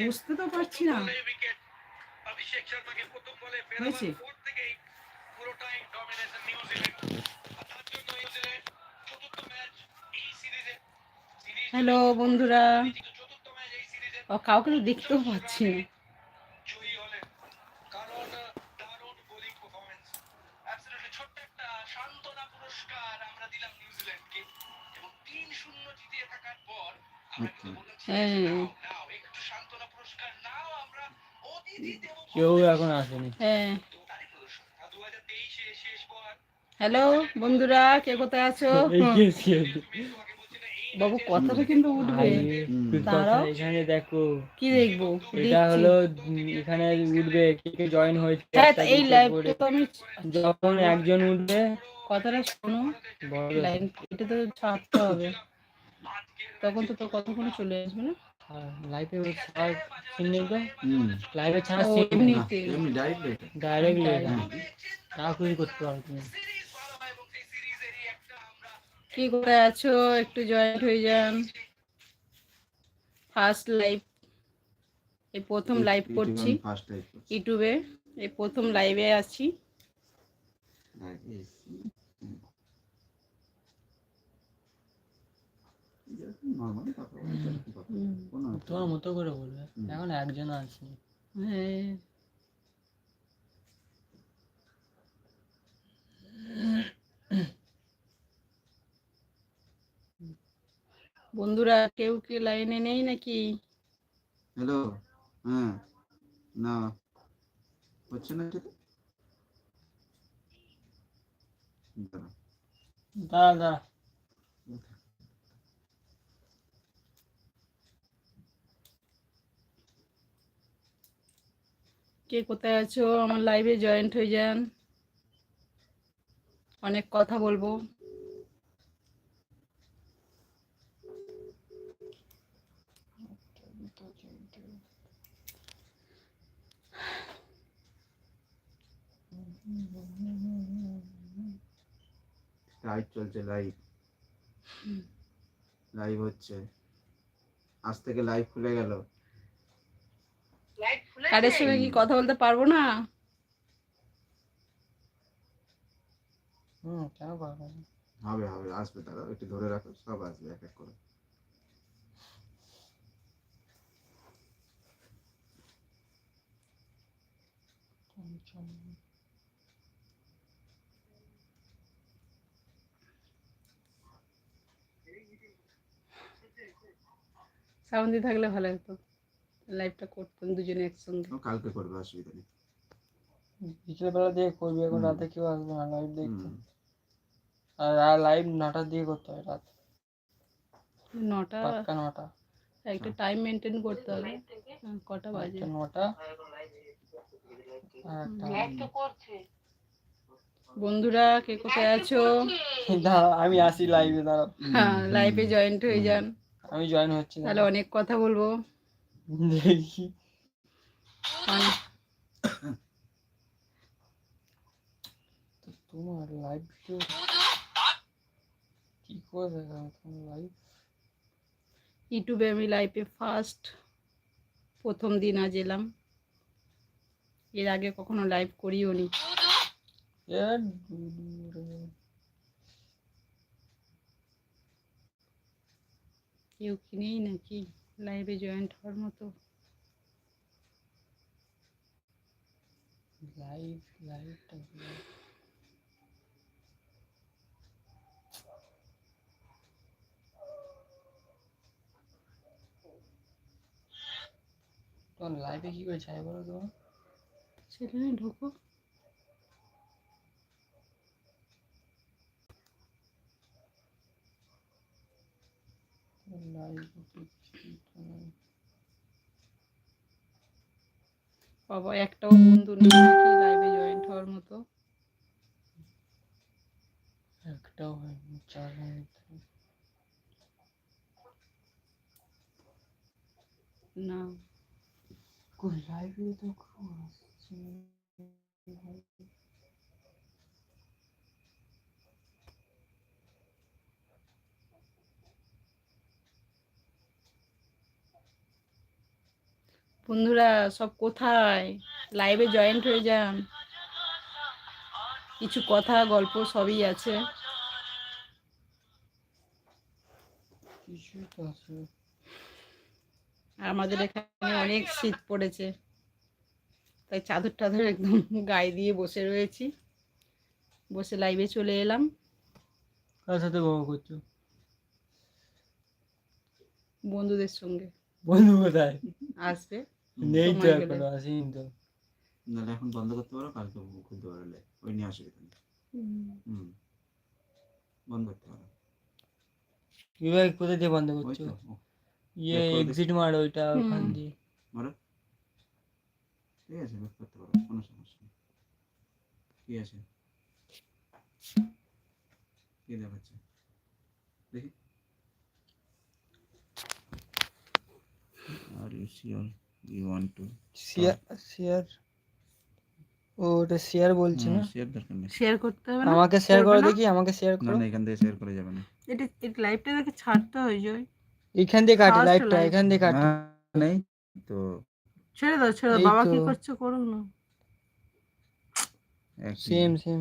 বুঝতে তো পারছি না। অভিষেক শর্মাকে প্রথম বলে হয়েছে? থেকেই পুরোটাই ডমিনেশন নিউজিল্যান্ড তার জন্য নিউজিল্যান্ড চতুর্থ ম্যাচ এই সিরিজে হ্যালো বন্ধুরা। ও কাউকে তো দেখতেও পাচ্ছি না। সান্ত্বনা পুরস্কার আমরা দিলাম নিউজিল্যান্ডকে এবং তিন শূন্য জিতিয়ে থাকার পর হ্যাঁ। কেউ এখন আসেনি। হ্যাঁ হ্যালো বন্ধুরা কে কোথায় আছো? বাবু কথাটা কিন্তু উঠবে। দাঁড়াও। এখানে দেখো। কি দেখব? এটা হলো এখানে উঠবে কে কে জয়েন হয়েছে হ্যাঁ এই লাইভটা তো আমি যখন একজন উঠবে কথাটা শোনো। লাইন এটা তো ছাড়তে হবে। তখন তো তোর কতক্ষণ চলে আসবে না? লাইভে ছাড় সিন নেই তো লাইভে ছাড়া এমনিতে। এমনি ডাইরেক্ট এটা ডাইরেক্টলি তা খুশি করতে পারো তুমি। কি করে আছো? একটু জয়েন্ট হয়ে যান। ফার্স্ট লাইভ এই প্রথম লাইভ করছি। ইউটিউবে। এই প্রথম লাইভে আছি। নর্মালি কথা তোমার মতো করে বলবে। এখন একজন আছে। বন্ধুরা কেউ কি লাইনে নেই নাকি? হ্যালো হ্যাঁ। না। হচ্ছে না দাঁড়া দাঁড়া দাঁড়া কে কোথায় আছো? আমার লাইভে জয়েন্ট হয়ে যান। অনেক কথা বলব। লাইভ চলছে লাইভ লাইভ হচ্ছে। আজ থেকে লাইভ খুলে গেল। কারের সঙ্গে কি কথা বলতে পারব না? হুম কেন পারবে? হবে হবে আসবে তারা একটু ধরে রাখো সব আসবে এক এক করে। সাউন্ড থাকলে ভালো হতো। লাইভটা করতাম দুজনে একসঙ্গে। কালকে করবে অসুবিধা নেই। বিকেল বেলা দিয়ে করবি এখন রাতে কেউ আসবে না লাইভ দেখতে। আর লাইভ নটার দিয়ে করতে হয় রাত। নটা পাক্কা নটা। একটা টাইম মেনটেন করতে হবে। হ্যাঁ, কটা বাজে? নটা। বন্ধুরা কে কোথায় আছো? আমি আসি লাইভে দাঁড়া হ্যাঁ লাইভে জয়েন্ট হয়ে যান। আমি জয়েন হচ্ছি তাহলে অনেক কথা বলব। তোমার লাইভ ভিডিও কি করে লাইভ ইউটিউবে আমি লাইভে ফার্স্ট প্রথম দিন আজ এলাম। এর আগে কখনো লাইভ করিও নি। কেউ কিনেই নাকি? লাইভে জয়েন্ট হওয়ার মতো। লাইভ লাইভটা কি? তোমার লাইভে কি করে যায় বলো তোমার? সেখানে ঢোকো লাইভ বাবা একটাও বন্ধু নেই নাকি লাইভে জয়েন্ট হওয়ার মতো। একটাও হয়নি চার না। কই লাইভে তো কেউ আসছে না। বন্ধুরা সব কোথায়? লাইভে জয়েন্ট হয়ে যান। কিছু কথা গল্প সবই আছে। আমাদের এখানে অনেক শীত পড়েছে। তাই চাদর টাদর একদম গায়ে দিয়ে বসে রয়েছি। বসে লাইভে চলে এলাম। কার সাথে বকা করছ? বন্ধুদের সঙ্গে। বন্ধু কোথায় আসবে? নেই তো। এখনও আসেনি তো। নাহলে এখন বন্ধ করতে পারো কালকে খুলতে পারলে ওই নিয়ে অসুবিধা নেই হুম। বন্ধ করতে পারো বিভাগ কোথা দিয়ে বন্ধ করছ? ইয়ে। এক্সিট মার ওইটা ওখান দিয়ে। মারো। ঠিক আছে বের করতে পারো কোনো সমস্যা নেই। কি আছে। কি দেখাচ্ছে? দেখি। Are you sure you want to share share ও ওটা শেয়ার বলছে না? শেয়ার দরকার নেই। শেয়ার করতে হবে না? আমাকে শেয়ার করো? দেখি আমাকে শেয়ার করো। না এখান থেকে শেয়ার করে যাবে না। এটা এটা লাইভটা দেখে ছাড়তে হয় জয়। এইখান দিয়ে কাটি light. এখান দিয়ে কাটি। নেই তো ছেড়ে দাও ছেড়ে দাও বাবা কি। করছে করুক না। Same same